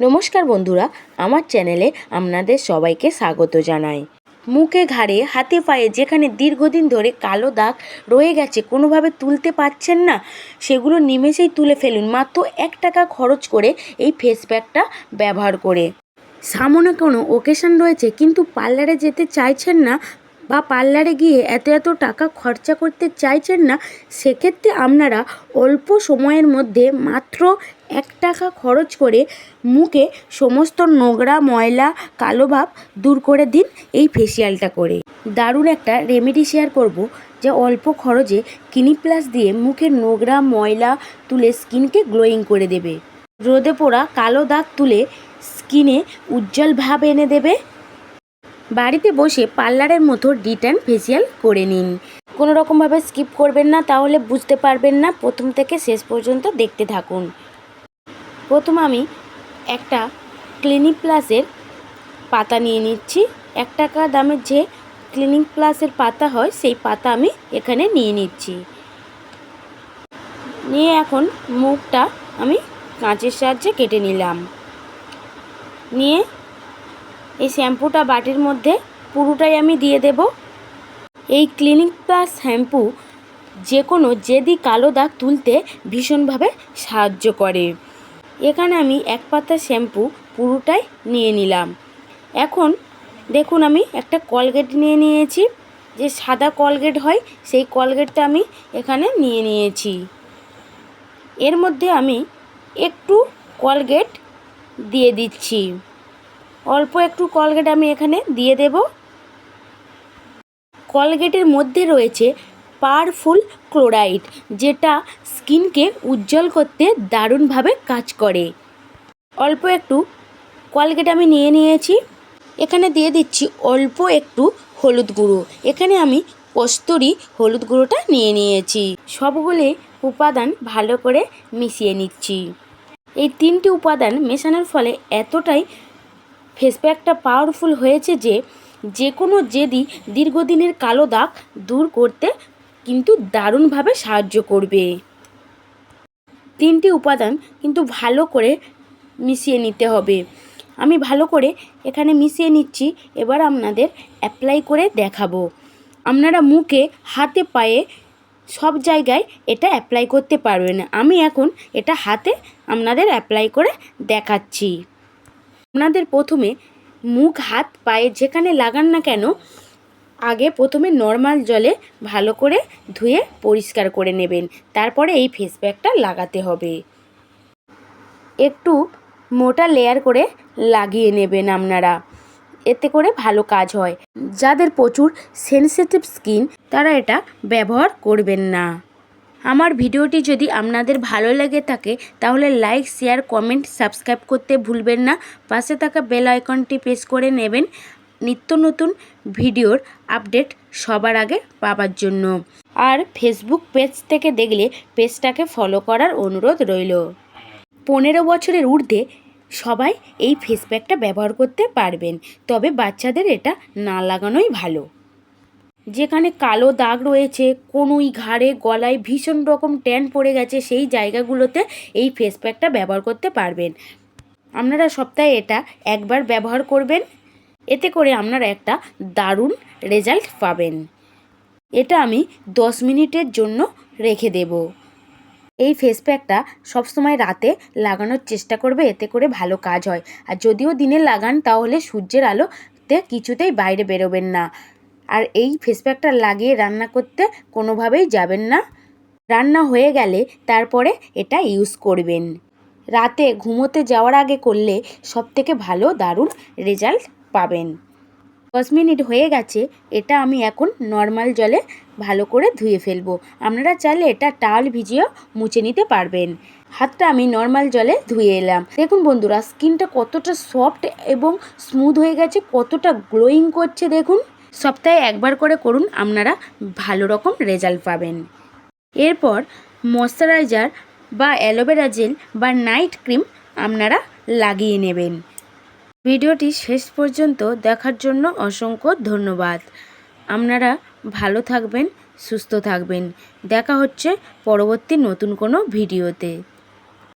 নমস্কার বন্ধুরা, আমার চ্যানেলে আপনাদের সবাইকে স্বাগত জানাই। মুখে ঘাড়ে, হাতে পায়ে যেখানে দীর্ঘদিন ধরে কালো দাগ রয়ে গেছে, কোনোভাবে তুলতে পারছেন না, সেগুলো নিমেষেই তুলে ফেলুন। মাত্র এক টাকা খরচ করে এই ফেস প্যাকটা ব্যবহার করে। সামনে কোনো ওকেশন রয়েছে, কিন্তু পার্লারে যেতে চাইছেন না বা পার্লারে গিয়ে এত এত টাকা খরচা করতে চাইছেন না, সেক্ষেত্রে আপনারা অল্প সময়ের মধ্যে মাত্র এক টাকা খরচ করে মুখে সমস্ত নোংরা ময়লা, কালো ভাব দূর করে দিন এই ফেসিয়ালটা করে। দারুণ একটা রেমেডি শেয়ার করব, যে অল্প খরচে ক্লিনিক প্লাস দিয়ে মুখের নোংরা ময়লা তুলে স্কিনকে গ্লোয়িং করে দেবে। রোদে পোড়া কালো দাগ তুলে স্কিনে উজ্জ্বল ভাব এনে দেবে। বাড়িতে বসে পার্লারের মতো ডিটার্ন ফেসিয়াল করে নিন। কোনো রকমভাবে স্কিপ করবেন না, তাহলে বুঝতে পারবেন না। প্রথম থেকে শেষ পর্যন্ত দেখতে থাকুন। প্রথম আমি একটা ক্লিনিক প্লাসের পাতা নিয়ে নিচ্ছি। এক টাকা দামের যে ক্লিনিক প্লাসের পাতা হয়, সেই পাতা আমি এখানে নিয়ে নিচ্ছি। নিয়ে এখন মুখটা আমি কাঁচের সাহায্যে কেটে নিলাম। নিয়ে এই শ্যাম্পুটা বাটির মধ্যে পুরোটাই আমি দিয়ে দেব। এই ক্লিনিক প্লাস শ্যাম্পু যে কোনো জেদি কালো দাগ তুলতে ভীষণভাবে সাহায্য করে। এখানে আমি এক পাতা শ্যাম্পু পুরোটাই নিয়ে নিলাম। এখন দেখুন আমি একটা কলগেট নিয়ে নিয়েছি। যে সাদা কলগেট হয়, সেই কলগেটটা আমি এখানে নিয়ে নিয়েছি। এর মধ্যে আমি একটু কলগেট দিয়ে দিচ্ছি। অল্প একটু কলগেট আমি এখানে দিয়ে দেব। কলগেটের মধ্যে রয়েছে পাওয়ারফুল ক্লোরাইড, যেটা স্কিনকে উজ্জ্বল করতে দারুণভাবে কাজ করে। অল্প একটু কলগেট আমি নিয়ে নিয়েছি। এখানে দিয়ে দিচ্ছি অল্প একটু হলুদ গুঁড়ো। এখানে আমি কস্তুরি হলুদ গুঁড়োটা নিয়ে নিয়েছি। সবগুলি উপাদান ভালো করে মিশিয়ে নিচ্ছি। এই তিনটি উপাদান মেশানোর ফলে এতটাই ফেস প্যাকটা পাওয়ারফুল হয়েছে যে যে কোনো জেদি দীর্ঘদিনের কালো দাগ দূর করতে কিন্তু দারুণভাবে সাহায্য করবে। তিনটি উপাদান কিন্তু ভালো করে মিশিয়ে নিতে হবে। আমি ভালো করে এখানে মিশিয়ে নিচ্ছি, এবার আপনাদের অ্যাপ্লাই করে দেখাবো। আপনারা মুখে, হাতে, পায়ে সব জায়গায় এটা অ্যাপ্লাই করতে পারবেন। আমি এখন এটা হাতে আপনাদের অ্যাপ্লাই করে দেখাচ্ছি। আপনাদের প্রথমে মুখ, হাত, পায়ে যেখানে লাগান না কেন, আগে প্রথমে নর্মাল জলে ভালো করে ধুয়ে পরিষ্কার করে নেবেন। তারপরে এই ফেস প্যাকটা লাগাতে হবে। একটু মোটা লেয়ার করে লাগিয়ে নেবেন আপনারা। এতে করে ভালো কাজ হয়। যাদের প্রচুর সেনসিটিভ স্কিন তারা এটা ব্যবহার করবেন না। আমার ভিডিওটি যদি আপনাদের ভালো লেগে থাকে, তাহলে লাইক শেয়ার কমেন্ট সাবস্ক্রাইব করতে ভুলবেন না। পাশে থাকা বেল আইকনটি প্রেস করে নেবেন নিত্য নতুন ভিডিওর আপডেট সবার আগে পাওয়ার জন্য। আর ফেসবুক পেজ থেকে দেখলে পেজটাকে ফলো করার অনুরোধ রইল। পনেরো বছরের ঊর্ধ্বে সবাই এই ফেস প্যাকটা ব্যবহার করতে পারবেন, তবে বাচ্চাদের এটা না লাগানোই ভালো। যেখানে কালো দাগ রয়েছে, কোনোই ঘাড়ে, গলায় ভীষণ রকম ট্যান পড়ে গেছে, সেই জায়গাগুলোতে এই ফেস প্যাকটা ব্যবহার করতে পারবেন। আপনারা সপ্তাহে এটা একবার ব্যবহার করবেন। এতে করে আপনারা একটা দারুণ রেজাল্ট পাবেন। এটা আমি দশ মিনিটের জন্য রেখে দেব। এই ফেস প্যাকটা সবসময় রাতে লাগানোর চেষ্টা করবে, এতে করে ভালো কাজ হয়। আর যদিও দিনে লাগান, তাহলে সূর্যের আলোতে কিছুতেই বাইরে বেরোবেন না। আর এই ফেস প্যাকটা লাগিয়ে রান্না করতে কোনোভাবেই যাবেন না। রান্না হয়ে গেলে তারপরে এটা ইউজ করবেন। রাতে ঘুমোতে যাওয়ার আগে করলে সবথেকে ভালো দারুণ রেজাল্ট পাবেন। দশ মিনিট হয়ে গেছে, এটা আমি এখন নর্মাল জলে ভালো করে ধুয়ে ফেলব। আপনারা চাইলে এটা টাল ভিজিয়েও মুছে নিতে পারবেন। হাতটা আমি নর্মাল জলে ধুয়ে এলাম। দেখুন বন্ধুরা স্কিনটা কতটা সফট এবং স্মুথ হয়ে গেছে, কতটা গ্লোয়িং করছে, দেখুন। সপ্তাহে একবার করে করুন আপনারা ভালো রকম রেজাল্ট পাবেন। এরপর ময়শ্চারাইজার বা অ্যালোভেরা জেল বা নাইট ক্রিম আপনারা লাগিয়ে নেবেন। ভিডিওটি শেষ পর্যন্ত দেখার জন্য অসংখ্য ধন্যবাদ। আপনারা ভালো থাকবেন, সুস্থ থাকবেন। দেখা হচ্ছে পরবর্তী নতুন কোনো ভিডিওতে।